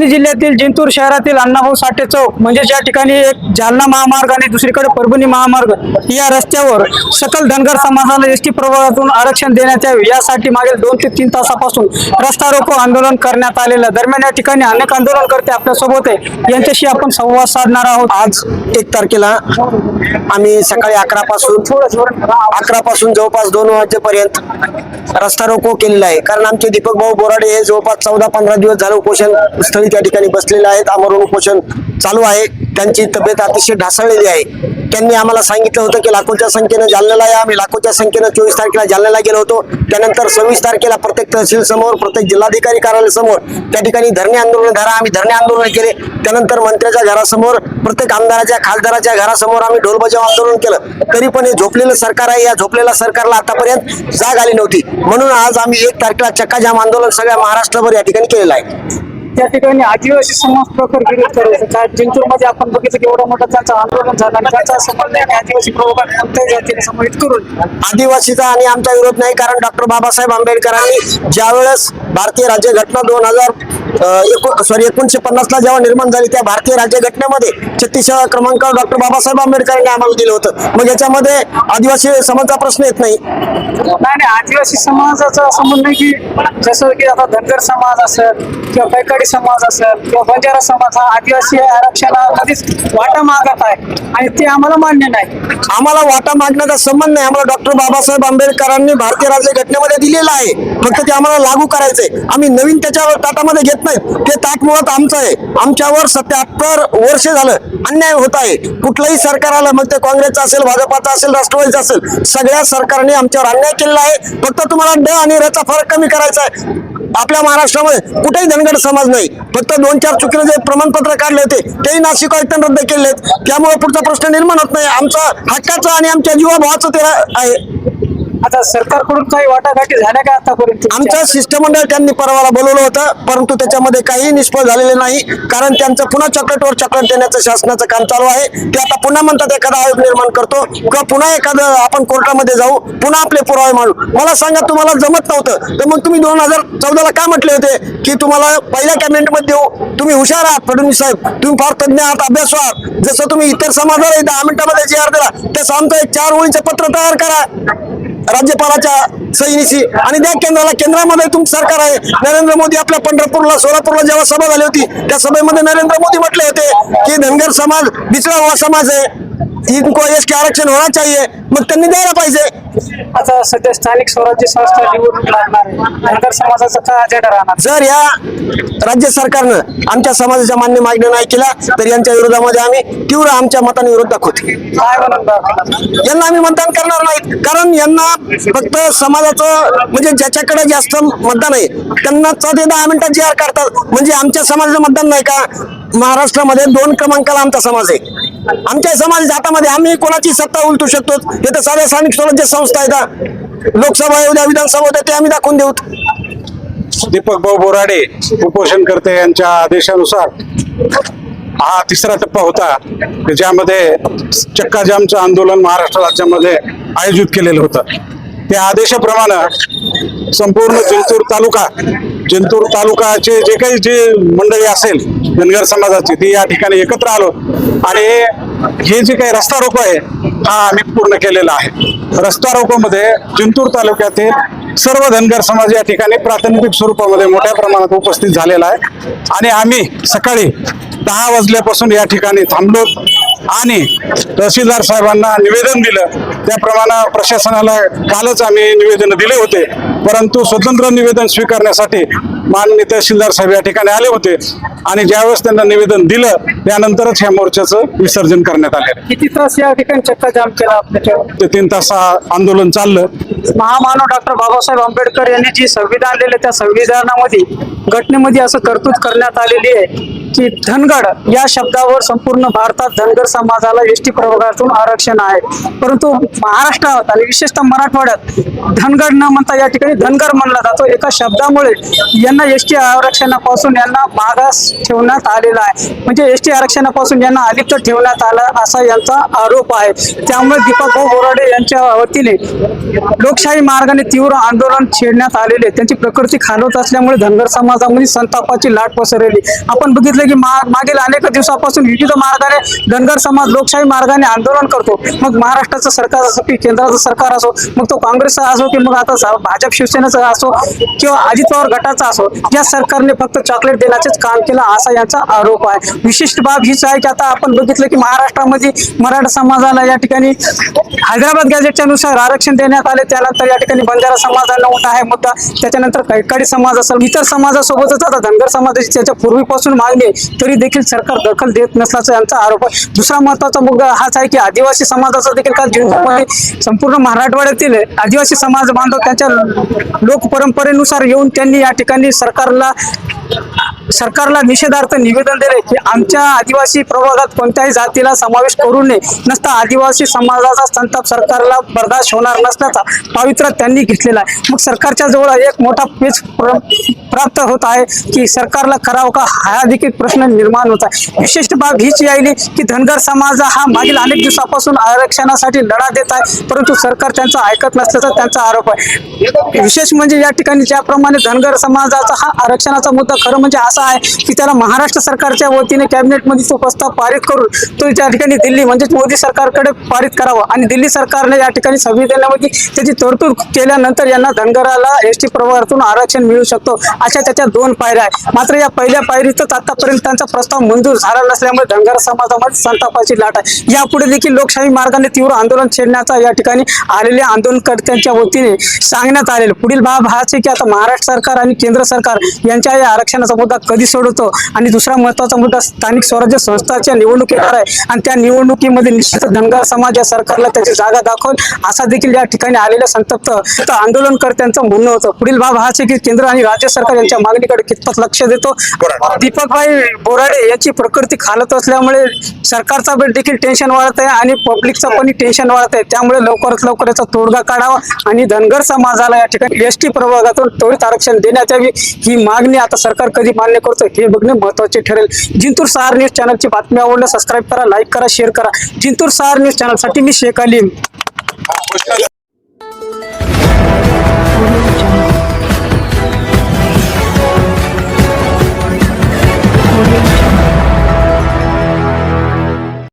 परभणी जिल्ह्यातील जिंतूर शहरातील अण्णाभाऊ साठे चौक म्हणजे ज्या ठिकाणी एक जालना महामार्ग आणि दुसरीकडे परभणी महामार्ग या रस्त्यावर सकल धनगर समाजाला एस टी प्रवाहातून आरक्षण देण्यात यावे यासाठी मागील दोन ते तीन तासापासून रस्ता रोको आंदोलन करण्यात आलेलं दरम्यान या ठिकाणी अनेक आंदोलनकर्ते आपल्यासोबत आहे. यांच्याशी आपण संवाद साधणार आहोत. आज एक तारखेला आम्ही सकाळी अकरा पासून अकरा पासून जवळपास दोन वाजेपर्यंत रस्ता रोको केलेला आहे. कारण आमचे दीपक भाऊ बोराडे हे जवळपास चौदा पंधरा दिवस झाले उपोषण स्थळी त्या ठिकाणी बसलेले आहेत. आमरण उपोषण चालू आहे. त्यांची तब्येत अतिशय ढासळलेली आहे. त्यांनी आम्हाला सांगितलं होतं की लाखोच्या संख्येनं जालन्याला या. आम्ही लाखोच्या संख्येनं चोवीस तारखेला जालन्याला गेलो होतो. त्यानंतर सव्वीस तारखेला प्रत्येक तहसील समोर प्रत्येक जिल्हाधिकारी कार्यालय समोर त्या ठिकाणी धरणे आंदोलन धरा आम्ही धरणे आंदोलन केले. त्यानंतर मंत्र्याच्या घरासमोर प्रत्येक आमदाराच्या खासदाराच्या घरासमोर आम्ही ढोलबजाव आंदोलन केलं. तरी पण हे झोपलेलं सरकार आहे. या झोपलेल्या सरकारला आतापर्यंत जाग आली नव्हती. म्हणून आज आम्ही एक तारखेला चक्काजाम आंदोलन सगळ्या महाराष्ट्रभर या ठिकाणी केलेलं आहे. त्या ठिकाणी आदिवासी समाज प्रकार विरोध करायचा. काय जिंतूरमध्ये आपण बघितलं की एवढा मोठा त्यांचं आंदोलन झालं आणि संबंध आणि आदिवासी प्रवर्गात कोणत्याही जातीने करून. आदिवासीचा आणि आमचा विरोध नाही कारण डॉक्टर बाबासाहेब आंबेडकरांनी ज्यावेळेस भारतीय राज्यघटना दोन हजार सॉरी एकोणीशे पन्नासला जेव्हा निर्माण झाली त्या भारतीय राज्यघटनेमध्ये छत्तीसव्या क्रमांकावर डॉक्टर बाबासाहेब आंबेडकरांनी आम्हाला दिलं होतं. मग याच्यामध्ये आदिवासी समाजाचा प्रश्न येत नाही. नाही नाही आदिवासी समाजाचा असं म्हणणं की जसं की आता धनगर समाज असेल किंवा पैकाडी समाज असेल किंवा बंजारा समाज हा आदिवासी आरक्षणामध्येच वाटा मागत आहे. आणि ते आम्हाला मान्य नाही. आम्हाला वाटा मागण्याचा संबंध नाही. आम्हाला डॉक्टर बाबासाहेब आंबेडकरांनी भारतीय राज्यघटनेमध्ये दिलेलं आहे. फक्त ते आम्हाला लागू करायचंय. आम्ही नवीन त्याच्यावर ताटामध्ये घेत नाही. ते ताट मुळात आमचं आहे. आमच्यावर सत्याहत्तर वर्ष झालं अन्याय होत आहे. कुठलंही सरकार आलं मग ते काँग्रेसचं असेल भाजपाचं असेल राष्ट्रवादीचं असेल सगळ्या सरकारने आमच्यावर अन्याय केलेला आहे. फक्त तुम्हाला ड आणि रचा फरक कमी करायचा आहे. आपल्या महाराष्ट्रामध्ये कुठेही धनगड समाज नाही. फक्त दोन चार चुकीने जे प्रमाणपत्र काढले होते तेही नाशिक आयुक्तांनी रद्द केले आहेत त्यामुळे पुढचा प्रश्न निर्माण होत नाही. आमचा हक्काचा आणि आमच्या जीवाभावाचं ते आहे. आता सरकारकडून काही वाटाघाटी झाल्या का आतापर्यंत? आमचं शिष्टमंडळ त्यांनी परवाला बोलवलं होतं परंतु त्याच्यामध्ये काही निष्फळ झालेले नाही कारण त्यांचं पुन्हा चॉकलेटवर चॉकलेट देण्याचं शासनाचं काम चालू आहे. ते आता पुन्हा म्हणतात एखादा आयोग निर्माण करतो किंवा पुन्हा एखादं आपण कोर्टामध्ये जाऊ पुन्हा आपले पुरावे मांडू. मला सांगा तुम्हाला जमत नव्हतं. तर मग तुम्ही दोन हजार चौदाला काय म्हटले होते? की तुम्हाला पहिल्या कॅबिनेटमध्ये देऊ. तुम्ही हुशार आहात फडणवीस साहेब. तुम्ही फार तज्ञ आहात अभ्यासू आहात. जसं तुम्ही इतर समाजाला दहा मिनिटामध्ये जी आर दिला तसं आमचं एक चार ओळीचं पत्र तयार करा. राज्यपालाच्या सहीनिशी आणि त्या केंद्राला केंद्रामध्ये तुमचं सरकार आहे. नरेंद्र मोदी आपल्या पंढरपूरला सोलापूरला जेव्हा सभा झाली होती त्या सभेमध्ये नरेंद्र मोदी म्हटले होते की धनगर समाज बिचळा हुआ समाज आहे. इनको इसके आरक्षण होना चाहिए मग त्यांनी द्यायला पाहिजे आता सध्या स्थानिक स्वराज्य संस्था निवडणूक लागणार आहे. धनगर समाजाचा काय अजेंडा राहणार? जर या राज्य सरकारनं आमच्या समाजाच्या मान्य मागण्या नाही केल्या तर यांच्या विरोधामध्ये आम्ही तीव्र आमच्या मताने विरोध दाखवतो काय म्हणून? यांना आम्ही मतदान करणार नाहीत कारण यांना फक्त समाजाचं म्हणजे ज्याच्याकडे जास्त मतदान आहे त्यांना ते दहा मिनिटात जी आर काढतात म्हणजे आमच्या समाजाचं मतदान नाही का? महाराष्ट्रामध्ये दोन क्रमांकाला आमचा समाज आहे. आमच्या समाजाच्या हातामध्ये आम्ही कोणाची सत्ता उलटू शकतो हे तर साध्या स्थानिक स्वराज्य संस्था आहेत लोकसभा येऊ द्या विधानसभा होत्या ते आम्ही दाखवून देऊ. दीपक भाऊ बोराडे उपोषणकर्ते यांच्या आदेशानुसार. हा तिसरा टप्पा होता ज्यामध्ये चक्काजामचं आंदोलन महाराष्ट्र राज्यामध्ये आयोजित केलेलं होतं. त्या आदेशाप्रमाणे संपूर्ण जिंतूर तालुका जिंतूर तालुकाचे जे काही जे मंडळी असेल धनगर समाजाची ती या ठिकाणी एकत्र आलो. आणि हे जे काही रस्ता रोको आहे हा आम्ही पूर्ण केलेला आहे. रस्ता रोकोमध्ये जिंतूर तालुक्यातील सर्व धनगर समाज या ठिकाणी प्रातिनिधिक स्वरूपामध्ये मोठ्या प्रमाणात उपस्थित झालेला आहे. आणि आम्ही सकाळी दहा वाजल्यापासून या ठिकाणी थांबलो. आणि तहसीलदार साहेबांना निवेदन दिलं. त्याप्रमाणे प्रशासनाला कालच आम्ही निवेदन दिले होते. परंतु स्वतंत्र निवेदन स्वीकारण्यासाठी माननीय तहसीलदार साहेब या ठिकाणी आले होते आणि ज्यावेळेस त्यांना निवेदन दिलं त्यानंतरच ह्या मोर्चाचं विसर्जन करण्यात आले. किती तास या ठिकाणी चक्का जाम केला ते तीन तास आंदोलन चाललं. महामानव डॉक्टर बाबासाहेब आंबेडकर यांनी जी संविधान दिले त्या संविधानामध्ये घटनेमध्ये असं तरतूद करण्यात आलेली आहे की धनगड या शब्दावर संपूर्ण भारतात धनगर समाजाला एस टी प्रवर्गातून आरक्षण आहे. परंतु महाराष्ट्रात आणि विशेषतः मराठवाड्यात धनगड न म्हणता या ठिकाणी धनगर म्हणला जातो. एका शब्दामुळे यांना एस टी आरक्षणापासून यांना मागास ठेवण्यात आलेला आहे. म्हणजे एस टी आरक्षणापासून यांना अलिप्त ठेवण्यात आला असा यांचा आरोप आहे. त्यामुळे दीपक भाऊ बोराडे यांच्या वतीने लोकशाही मार्गाने तीव्र आंदोलन छेडण्यात आलेले त्यांची प्रकृती खालवत असल्यामुळे धनगर समाजामध्ये संतापाची लाट पसरली. आपण बघितलं की मा- मागील अनेक दिवसापासून विविध मार्गाने धनगर समाज लोकशाही मार्गाने आंदोलन करतो. मग महाराष्ट्राचं सरकार असो की केंद्राचं सरकार असो मग तो काँग्रेसचा असो की मग आता भाजप शिवसेनेचा असो किंवा अजित पवार गटाचा असो या सरकारने फक्त चॉकलेट देण्याचेच काम केलं असा यांचा आरोप आहे. विशिष्ट बाब हीच आहे की आता आपण बघितलं की महाराष्ट्रामध्ये मराठा समाजाला या ठिकाणी हैदराबाद गॅजेटच्या नुसार आरक्षण देण्यात आले त्यानंतर या ठिकाणी बंजारा समाजाला मोठा आहे मुद्दा. त्याच्यानंतर कैकाडी समाज असेल इतर समाजासोबतच आता धनगर समाजाची त्याच्या पूर्वीपासून मागणी आहे तरी देखील सरकार दखल देत नसल्याचा यांचा आरोप आहे. दुसरा महत्त्वाचा मुद्दा हाच आहे की आदिवासी समाजाचा देखील काल संपूर्ण मराठवाड्यातील आदिवासी समाज बांधव त्यांच्या लोकपरंपरेनुसार येऊन त्यांनी या ठिकाणी सरकारला सरकारला निषेधार्थ निवेदन दिले की आमच्या आदिवासी प्रभागात कोणत्याही जातीला समावेश करू नये. नसता आदिवासी समाजाचा संताप सरकारला बर्दाश्त होणार नसल्याचा पावित्र्य त्यांनी घेतलेला आहे. मग सरकारच्या जवळ एक मोठा पेच प्र- प्राप्त होत आहे की सरकारला करावं का? हा देखील प्रश्न निर्माण होत आहे. विशिष्ट बाब हीच यायली की धनगर समाज हा मागील अनेक दिवसापासून आरक्षणासाठी लढा देत आहे परंतु सरकार त्यांचा ऐकत नसल्याचा त्यांचा आरोप आहे. विशेष म्हणजे या ठिकाणी ज्याप्रमाणे धनगर समाजाचा हा आरक्षणाचा मुद्दा खरं म्हणजे असा आहे की त्याला महाराष्ट्र सरकारच्या वतीने कॅबिनेटमध्ये तो प्रस्ताव पारित करून तो त्या ठिकाणी दिल्ली म्हणजेच मोदी सरकारकडे पारित करावा. आणि दिल्ली सरकारने या ठिकाणी संविधानामध्ये त्याची तरतूद केल्यानंतर यांना धनगराला एस टी प्रवाहातून आरक्षण मिळू शकतो अशा त्याच्या दोन पायऱ्या आहे मात्र या पहिल्या पायरीतच आतापर्यंत त्यांचा प्रस्ताव मंजूर झाला नसल्यामुळे धनगर समाजामध्ये संतापाची लाट आहे. यापुढे देखील लोकशाही मार्गाने तीव्र आंदोलन छेडण्याचा या ठिकाणी आलेल्या आंदोलनकर्त्यांच्या वतीने सांगण्यात आलेलं पुढील बाब हाच आहे की आता महाराष्ट्र सरकार आणि केंद्र सरकार यांच्या या आरक्षणाचा मुद्दा कधी सोडवतो? आणि दुसरा महत्त्वाचा मुद्दा स्थानिक स्वराज्य संस्थाच्या निवडणूक येणार आहे. आणि त्या निवडणुकीमध्ये निश्चित धनगर समाज या सरकारला त्याची जागा दाखवल असा देखील या ठिकाणी आलेल्या संतप्त तर आंदोलनकर्त्यांचं म्हणणं होतं. पुढील बाब हाच आहे की केंद्र आणि राज्य सरकार यांच्या मागणीकडे कितपत लक्ष देतो? दीपकभाई बोराडे यांची प्रकृती खालत असल्यामुळे सरकारचा पण देखील टेन्शन वाढत आहे आणि पब्लिकचं पण टेन्शन वाढत आहे. त्यामुळे लवकरात लवकर याचा तोडगा काढावा आणि धनगर समाजाला या ठिकाणी एस टी प्रवर्गातून त्वरित आरक्षण देण्यात यावी. ही मागणी आता सरकार कधी मान्य करतो हे बघणे महत्त्वाचे ठरेल. जिंतूर सहार न्यूज चॅनलची बातमी आवडल्यास सबस्क्राईब करा लाईक करा शेअर करा. जिंतूर सहार न्यूज चॅनलसाठी मी शेख अलीम.